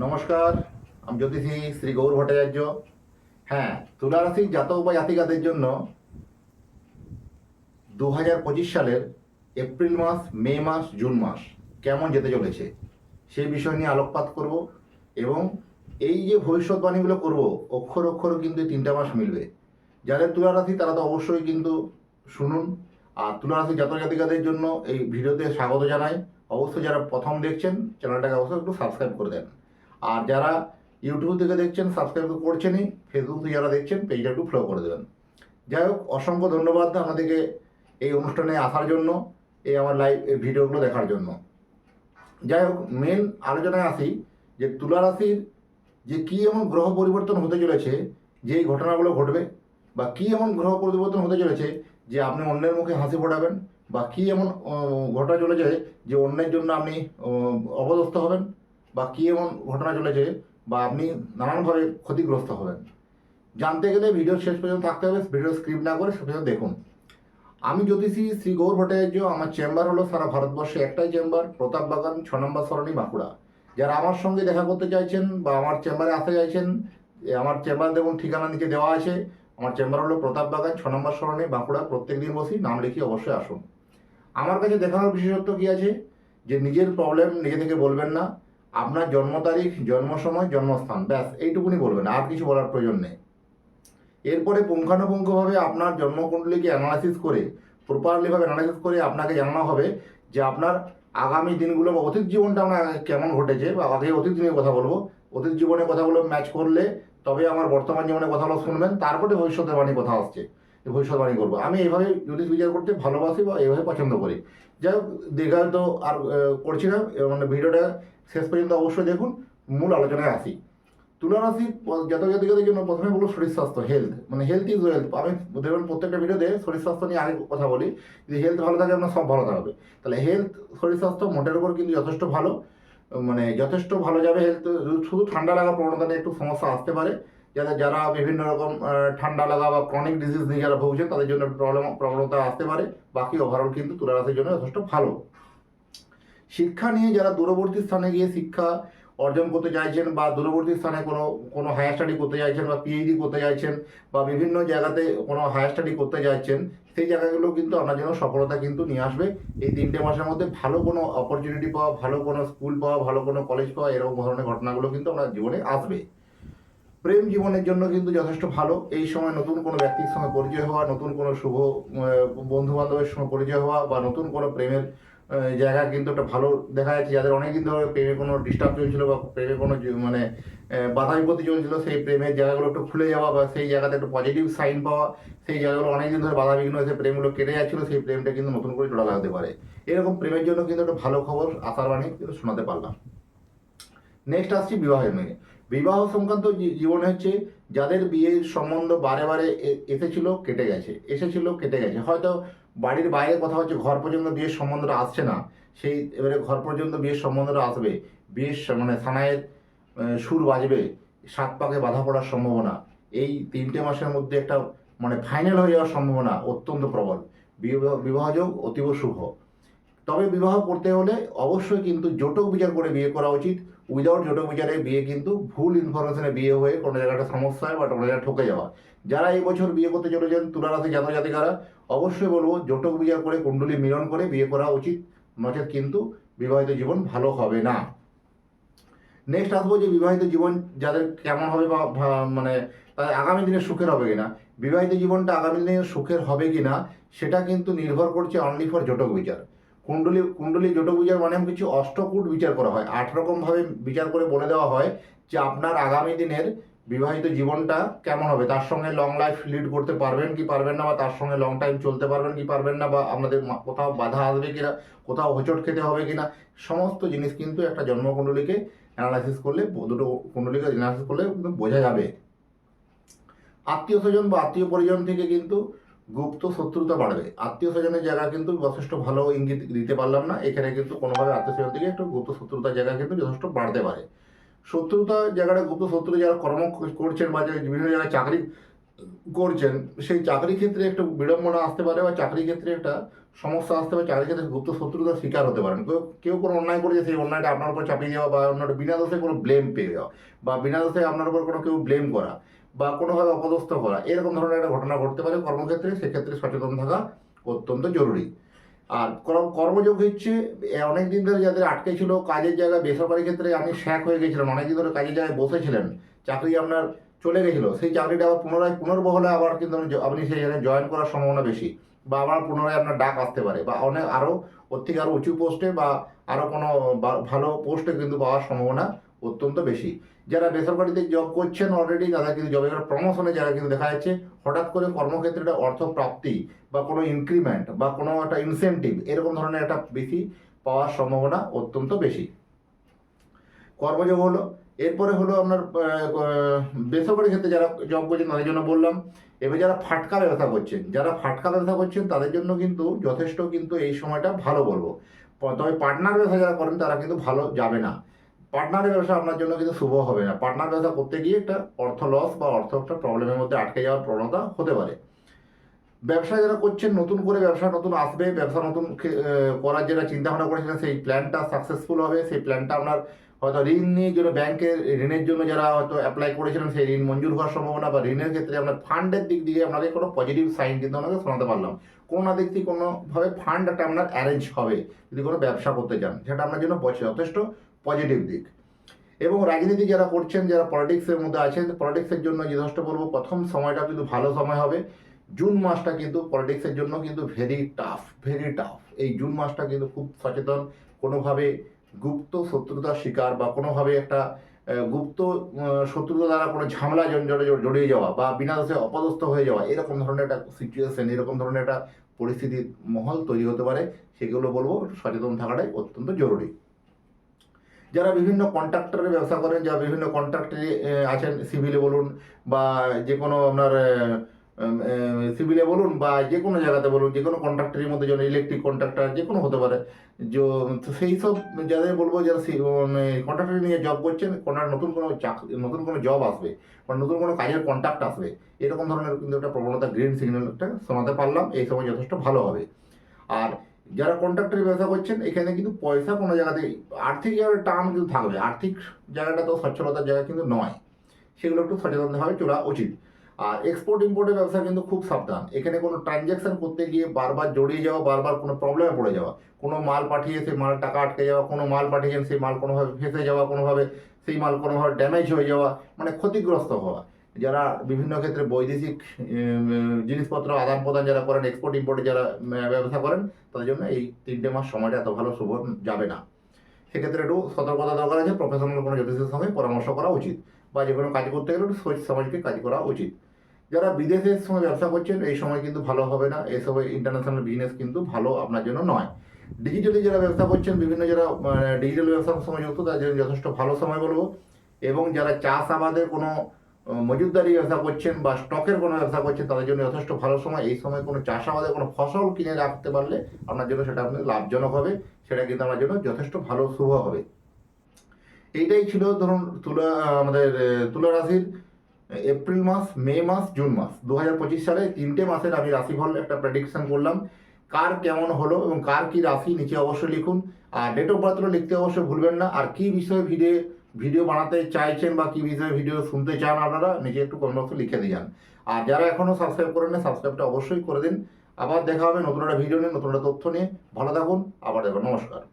নমস্কার, আমি জ্যোতিষী শ্রী গৌর ভট্টাচার্য। হ্যাঁ তুলা রাশির জাতক বা জাতিকাদের জন্য দু হাজার পঁচিশ সালের এপ্রিল মাস, মে মাস, জুন মাস কেমন যেতে চলেছে সেই বিষয় নিয়ে আলোকপাত করব এবং এই যে ভবিষ্যৎবাণীগুলো করব, অক্ষর অক্ষর কিন্তু তিনটা মাস মিলবে। যাদের তুলা রাশি তারা তো অবশ্যই কিন্তু শুনুন। আর তুলা রাশি জাতক জাতিকাদের জন্য এই ভিডিওতে স্বাগত জানাই। অবশ্যই যারা প্রথম দেখছেন, চ্যানেলটাকে অবশ্যই একটু সাবস্ক্রাইব করে দেন। আর যারা ইউটিউব থেকে দেখছেন সাবস্ক্রাইব তো করছেনই ফেসবুক থেকে যারা দেখছেন পেজটা একটু ফলো করে দেবেন। যাই হোক অসংখ্য ধন্যবাদ আপনাদেরকে এই অনুষ্ঠানে আসার জন্য এই আমার লাইভ ভিডিওগুলো দেখার জন্য। যাই হোক মেন আলোচনায় আসি যে তুলা রাশির যে কী এমন গ্রহ পরিবর্তন হতে চলেছে যে এই ঘটনাগুলো ঘটবে বা কী এমন গ্রহ পরিবর্তন হতে চলেছে যে আপনি অন্যের মুখে হাসি ফোটাবেন বা কী এমন ঘটনা চলেছে যে অন্যের জন্য আপনি আহ, অপদস্থ হবেন বা কী এমন ঘটনা চলেছে বা আপনি নানানভাবে ক্ষতিগ্রস্ত হবেন। জানতে গেলে ভিডিও শেষ পর্যন্ত থাকতে হবে, ভিডিও স্ক্রিপ্ট না করে পর্যন্ত দেখুন। আমি জ্যোতিষী শ্রী গৌর ভট্টাচার্য, আমার চেম্বার হলো সারা ভারতবর্ষে একটাই চেম্বার, প্রতাপ বাগান, ছ নম্বর সরণি বাঁকুড়া। যারা আমার সঙ্গে দেখা করতে চাইছেন বা আমার চেম্বারে আসতে চাইছেন আমার চেম্বার দেখুন, ঠিকানা নিচে দেওয়া আছে। আমার চেম্বার হলো প্রতাপ বাগান, ছ নম্বর সরণি, বাঁকুড়া। প্রত্যেক দিন বসি, নাম লিখে অবশ্যই আসুন। আমার কাছে দেখানোর বিশেষত্ব কী আছে? যে নিজের প্রবলেম নিজে থেকে বলবেন না। আপনার জন্ম তারিখ, জন্ম সময়, জন্মস্থান, ব্যাস, এইটুকুনি বলবেন, আর কিছু বলার প্রয়োজন নেই। এরপরে পুঙ্খানুপুঙ্খভাবে আপনার জন্মকুণ্ডলীকে অ্যানালাইসিস করে প্রপারলিভাবে অ্যানালাইসিস করে আপনাকে জানানো হবে যে আপনার আগামী দিনগুলো বা অতীত জীবনটা আমার কেমন ঘটেছে বা আগে অতীত দিনের কথা বলব। অতীত জীবনের কথাগুলো ম্যাচ করলে তবে আমার বর্তমান জীবনের কথাগুলো শুনবেন, তারপরে ভবিষ্যতের বাণী কথা আসছে ভবিষ্যৎবাণী করব। আমি এইভাবে জ্যোতিষ বিচার করতে ভালোবাসি বা এইভাবে পছন্দ করি। যাই হোক, দীর্ঘায়িত আর করছি না মানে ভিডিওটা শেষ পর্যন্ত অবশ্যই দেখুন, মূল আলোচনায় আসি। তুলা রাশি জাতক জাতিকাদের জন্য প্রথমে বলব শরীর স্বাস্থ্য হেলথ মানে হেলথ ইজ ওয়েলথ আমি দেখবেন প্রত্যেকটা ভিডিওতে শরীর স্বাস্থ্য নিয়ে আগে কথা বলি যদি হেলথ ভালো থাকে আপনার সব ভালো থাকবে। তাহলে হেলথ শরীর স্বাস্থ্য মোটের উপর কিন্তু যথেষ্ট ভালো। মানে যথেষ্ট ভালো যাবে হেলথ শুধু ঠান্ডা লাগা প্রবণতা নিয়ে একটু সমস্যা আসতে পারে। যাদের যারা বিভিন্ন রকম ঠান্ডা লাগা বা ক্রনিক ডিজিজ নিয়ে যারা ভুগছেন, তাদের জন্য প্রবলেম প্রবণতা আসতে পারে। বাকি ওভারঅল কিন্তু তুলা রাশির জন্য যথেষ্ট ভালো। শিক্ষা নিয়ে যারা দূরবর্তী স্থানে গিয়ে শিক্ষা অর্জন করতে চাইছেন বা দূরবর্তী স্থানে কোনো কোনো হায়ার স্টাডি করতে চাইছেন বা পিএইচডি করতে চাইছেন বা বিভিন্ন জায়গাতে কোনো হায়ার স্টাডি করতে চাইছেন, সেই জায়গাগুলো কিন্তু আপনার জন্য সফলতা কিন্তু নিয়ে আসবে। এই তিনটে মাসের মধ্যে ভালো কোনো অপরচুনিটি পাওয়া, ভালো কোনো স্কুল পাওয়া, ভালো কোনো কলেজ পাওয়া, এরকম ধরনের ঘটনাগুলো কিন্তু আপনার জীবনে আসবে। প্রেম জীবনের জন্য কিন্তু যথেষ্ট ভালো। এই সময় নতুন কোনো ব্যক্তির সঙ্গে পরিচয় হওয়া, নতুন কোনো শুভ বন্ধু বান্ধবের সঙ্গে পরিচয় হওয়া বা নতুন কোনো প্রেমের জায়গা কিন্তু একটা ভালো দেখা যাচ্ছে। যাদের অনেকদিন ধরে প্রেমে কোনো ডিস্টার্ব চলছিল বা প্রেমে কোনো মানে বাধা বিপত্তি চলছিল, সেই প্রেমের জায়গাগুলো একটু খুলে যাওয়া বা সেই জায়গাতে একটু পজিটিভ সাইন পাওয়া, সেই জায়গাগুলো অনেকদিন ধরে বাধা বিঘ্ন হয়েছে প্রেমগুলো কেটে যাচ্ছিল, সেই প্রেমটা কিন্তু নতুন করে জোড়া লাগাতে পারে। এরকম প্রেমের জন্য কিন্তু একটা ভালো খবর আশার বাণী কিন্তু শোনাতে পারলাম। নেক্সট আসছি বিবাহের মেয়ে বিবাহ সংক্রান্ত জীবনে হচ্ছে যাদের বিয়ের সম্বন্ধ বারে বারে এসেছিল, কেটে গেছে। এসেছিল, কেটে গেছে। হয়তো বাড়ির বাইরে কথা হচ্ছে, ঘর পর্যন্ত বিয়ের সম্বন্ধটা আসছে না। সেই এবারে ঘর পর্যন্ত বিয়ের সম্বন্ধটা আসবে। বিয়ের মানে থানায় সুর বাজবে, সাত পাকে বাধা পড়ার সম্ভাবনা। এই তিনটে মাসের মধ্যে একটা মানে ফাইনাল হয়ে যাওয়ার সম্ভাবনা অত্যন্ত প্রবল। বিবাহ বিবাহযোগ অতীব শুভ। তবে বিবাহ করতে হলে অবশ্যই কিন্তু জটক বিচার করে বিয়ে করা উচিত। উইদাউট জটক বিচারে বিয়ে কিন্তু ভুল ইনফরমেশনে বিয়ে হয়ে কোনো জায়গাটা সমস্যা হয় বা কোনো জায়গায় ঠকে যাওয়া যারা এই বছর বিয়ে করতে চলেছেন তুলা রাশি জাতক জাতিকারা অবশ্যই বলব জটক বিচার করে, কুণ্ডলী মিলন করে বিয়ে করা উচিত। নচেত কিন্তু বিবাহিত জীবন ভালো হবে না। নেক্সট আসব যে বিবাহিত জীবন যাদের কেমন হবে বা মানে তাদের আগামী দিনে সুখের হবে কিনা। বিবাহিত জীবনটা আগামী দিনে সুখের হবে কিনা, সেটা কিন্তু নির্ভর করছে অনলি ফর জটক বিচার। কুণ্ডলী কুণ্ডলী জটক বিচার মানে কিছু অষ্টকূট বিচার করা হয়। আট রকমভাবে বিচার করে বলে দেওয়া হয় যে আপনার আগামী দিনের বিবাহিত জীবনটা কেমন হবে? তার সঙ্গে লং লাইফ লিড করতে পারবেন কি পারবেন না বা তার সঙ্গে লং টাইম চলতে পারবেন কি পারবেন না বা আপনাদের কোথাও বাধা আসবে কিনা, কোথাও হোঁচট খেতে হবে কিনা, সমস্ত জিনিস কিন্তু একটা জন্মকুণ্ডলীকে অ্যানালাইসিস করলে, দুটো কুণ্ডলীকে অ্যানালাইসিস করলে বোঝা যাবে। আত্মীয় স্বজন বা আত্মীয় পরিজন থেকে কিন্তু গুপ্ত শত্রুতা বাড়বে। আত্মীয় স্বজনের জায়গা কিন্তু যথেষ্ট ভালো ইঙ্গিত দিতে পারলাম না। এখানে কিন্তু কোনোভাবে আত্মীয় স্বজন থেকে একটু গুপ্ত শত্রুতার জায়গা কিন্তু যথেষ্ট বাড়তে পারে। শত্রুতা জায়গাটা গুপ্ত শত্রু যারা কর্ম করছেন বা বিভিন্ন জায়গায় চাকরি করছেন, সেই চাকরি ক্ষেত্রে একটা বিড়ম্বনা আসতে পারে বা চাকরি ক্ষেত্রে একটা সমস্যা আসতে পারে চাকরি ক্ষেত্রে গুপ্ত শত্রুতার শিকার হতে পারেন। কেউ কেউ কোনো অন্যায় করেছে, সেই অন্যায়টা আপনার উপর চাপিয়ে দেওয়া বা অন্যটা বিনা দোষে কোনো ব্লেম পেয়ে যাওয়া বা বিনা দোষে আপনার উপর কোনো কেউ ব্লেম করা বা কোনোভাবে অপদস্থ করা, এরকম ধরনের একটা ঘটনা ঘটতে পারে কর্মক্ষেত্রে। সেক্ষেত্রে সচেতন থাকা অত্যন্ত জরুরি। আর কর্ম, কর্মযোগ হচ্ছে অনেক দিন ধরে যাদের আটকে ছিল কাজের জায়গায় বেসরকারি ক্ষেত্রে আপনি শ্যাক হয়ে গেছিলেন অনেকদিন ধরে কাজের জায়গায় বসেছিলেন। চাকরি আপনার চলে গেছিল, সেই চাকরিটা আবার পুনরায় পুনর্বহলে আবার কিন্তু আপনি- সেই জায়গায় জয়েন করার সম্ভাবনা বেশি বা আবার পুনরায় আপনার ডাক আসতে পারে বা অনেক আরও ওর থেকে আরও উঁচু পোস্টে বা আরও কোনো ভালো পোস্টে কিন্তু পাওয়ার সম্ভাবনা অত্যন্ত বেশি। যারা বেসরকারিতে জব করছেন অলরেডি তারা কিন্তু জবের প্রমোশনে যারা কিন্তু দেখা যাচ্ছে, হঠাৎ করে কর্মক্ষেত্রে অর্থ প্রাপ্তি বা কোনো ইনক্রিমেন্ট বা কোনো একটা ইনসেন্টিভ এরকম ধরনের একটা বেশি পাওয়ার সম্ভাবনা অত্যন্ত বেশি। কর্মযোগ হলো এরপরে হলো আপনার বেসরকারি ক্ষেত্রে যারা জব করছেন তাদের জন্য বললাম, এবার যারা ফাটকা ব্যবসা করছেন, যারা ফাটকা ব্যবসা করছেন তাদের জন্য কিন্তু যথেষ্ট কিন্তু এই সময়টা ভালো বলব। তবে পার্টনার ব্যবসা যারা করেন তারা কিন্তু ভালো যাবে না। পার্টনারের ব্যবসা আপনার জন্য কিন্তু শুভ হবে না। পার্টনার ব্যবসা করতে গিয়ে একটা অর্থ লস বা অর্থ একটা প্রবলেমের মধ্যে আটকে যাওয়ার প্রবণতা হতে পারে। ব্যবসা যারা করছেন, নতুন করে ব্যবসা নতুন আসবে, ব্যবসা নতুন করার যেটা চিন্তা ভাবনা করেছিলেন, সেই প্ল্যানটা সাকসেসফুল হবে, সেই প্ল্যানটা আপনার হয়তো ঋণ নিয়ে জন্য ব্যাংকের ঋণের জন্য যারা হয়তো অ্যাপ্লাই করেছিলেন, সেই ঋণ মঞ্জুর হওয়ার সম্ভাবনা বা ঋণের ক্ষেত্রে আপনার ফান্ডের দিক দিয়ে আপনাকে কোনো পজিটিভ সাইন কিন্তু আপনাকে শোনাতে পারলাম। কোনো না দিক থেকে কোনোভাবে ফান্ড একটা আপনার অ্যারেঞ্জ হবে, যদি কোনো ব্যবসা করতে চান, সেটা আপনার জন্য যথেষ্ট পজিটিভ দিক। এবং রাজনীতি যারা করছেন, যারা পলিটিক্সের মধ্যে আছেন পলিটিক্সের জন্য যথেষ্ট বলব, প্রথম সময়টা কিন্তু ভালো সময় হবে। জুন মাসটা কিন্তু পলিটিক্সের জন্য কিন্তু ভেরি টাফ ভেরি টাফ এই জুন মাসটা কিন্তু খুব সচেতন, কোনোভাবে গুপ্ত শত্রুতার শিকার বা কোনোভাবে একটা গুপ্ত শত্রুতা দ্বারা কোনো ঝামেলা জঞ্জটে জড়- জড়িয়ে যাওয়া বা বিনা দোষে অপদস্থ হয়ে যাওয়া, এরকম ধরনের একটা সিচুয়েশন এরকম ধরনের একটা পরিস্থিতির মহল তৈরি হতে পারে, সেগুলো বলব সচেতন থাকাটাই অত্যন্ত জরুরি। যারা বিভিন্ন কন্ট্রাক্টরের ব্যবসা করেন, যারা বিভিন্ন কন্ট্রাক্টরে আছেন সিভিলে বলুন বা যে কোনো আপনার সিভিলে বলুন বা যে কোনো জায়গাতে বলুন, যে কোনো কন্ট্রাক্টরের মধ্যে যেমন ইলেকট্রিক কন্ট্রাক্টর যে কোনো হতে পারে। যে, সেই সব যাদের বলব যারা মানে কন্ট্রাক্টর নিয়ে জব করছেন কোনো নতুন কোনো চাকরি নতুন কোনো জব আসবে বা নতুন কোনো কাজের কন্ট্রাক্ট আসবে, এরকম ধরনের কিন্তু একটা প্রবণতা গ্রিন সিগন্যাল একটা শোনাতে পারলাম, এই সময় যথেষ্ট ভালো হবে। আর যারা কন্ট্রাক্টরি ব্যবসা করছেন, এখানে কিন্তু পয়সা কোনো জায়গাতে, আর্থিক টার্ম কিন্তু থাকবে। আর্থিক জায়গাটা তো সচ্ছলতার জায়গা কিন্তু নয়। সেগুলো একটু সচেতনভাবে চলা উচিত। আর এক্সপোর্ট ইম্পোর্টের ব্যবসা কিন্তু খুব সাবধান। এখানে কোনো ট্রানজ্যাকশন করতে গিয়ে বারবার জড়িয়ে যাওয়া, বারবার কোনো প্রবলেমে পড়ে যাওয়া। কোনো মাল পাঠিয়ে সেই মাল টাকা আটকে যাওয়া, কোনো মাল পাঠিয়েছেন সেই মাল কোনোভাবে ফেঁসে যাওয়া, কোনোভাবে সেই মাল কোনোভাবে ড্যামেজ হয়ে যাওয়া মানে ক্ষতিগ্রস্ত হওয়া। যারা বিভিন্ন ক্ষেত্রে বৈদেশিক জিনিসপত্র আদান প্রদান যারা করেন এক্সপোর্ট ইম্পোর্টে যারা ব্যবসা করেন, তাদের জন্য এই তিনটে মাস সময়টা এত ভালো শুভ যাবে না। সেক্ষেত্রে একটু সতর্কতা দরকার আছে প্রফেশনাল কোনো জ্যোতিষের সঙ্গে পরামর্শ করা উচিত। বা যে কোনো কাজ করতে গেলে একটু সমাজকে কাজ করা উচিত। যারা বিদেশের সময় ব্যবসা করছেন এই সময় কিন্তু ভালো হবে না। এই সময় ইন্টারন্যাশনাল বিজনেস কিন্তু ভালো আপনার জন্য নয়। ডিজিটালি যারা ব্যবসা করছেন বিভিন্ন যারা ডিজিটাল ব্যবসার সময় যুক্ত তাদের জন্য যথেষ্ট ভালো সময় বলব। এবং যারা চাষ আবাদের কোনো আহ, মজুতদারি ব্যবসা করছেন বা স্টকের কোনো ব্যবসা করছেন তাদের জন্য যথেষ্ট ভালো সময়। এই সময় কোনো চাষাবাদের কোনো ফসল কিনে রাখতে পারলে আপনার জন্য সেটা আপনার লাভজনক হবে। সেটা কিন্তু আমার জন্য যথেষ্ট ভালো শুভ হবে। এইটাই ছিল ধরুন তুলা আমাদের তুলা রাশির এপ্রিল মাস, মে মাস, জুন মাস। দু হাজার পঁচিশ সালে তিনটে মাসের আমি রাশিফল একটা প্রেডিকশন করলাম। কার কেমন হলো এবং কার কি রাশি, নিচে অবশ্যই লিখুন। আর ডেট অফ বার্থটা লিখতে অবশ্যই ভুলবেন না। আর কি বিষয়ে ভিডিও ভিডিও বানাতে চাইছেন বা কি বিষয়ে ভিডিও শুনতে চান আপনারা নিজে একটু কমেন্ট বক্সে লিখে দিয়ে যান। আর যারা এখনও সাবস্ক্রাইব করেন না সাবস্ক্রাইবটা অবশ্যই করে দিন। আবার দেখা হবে নতুন একটা ভিডিও নিয়ে, নতুন একটা তথ্য নিয়ে। ভালো থাকুন, আবার দেখুন। নমস্কার।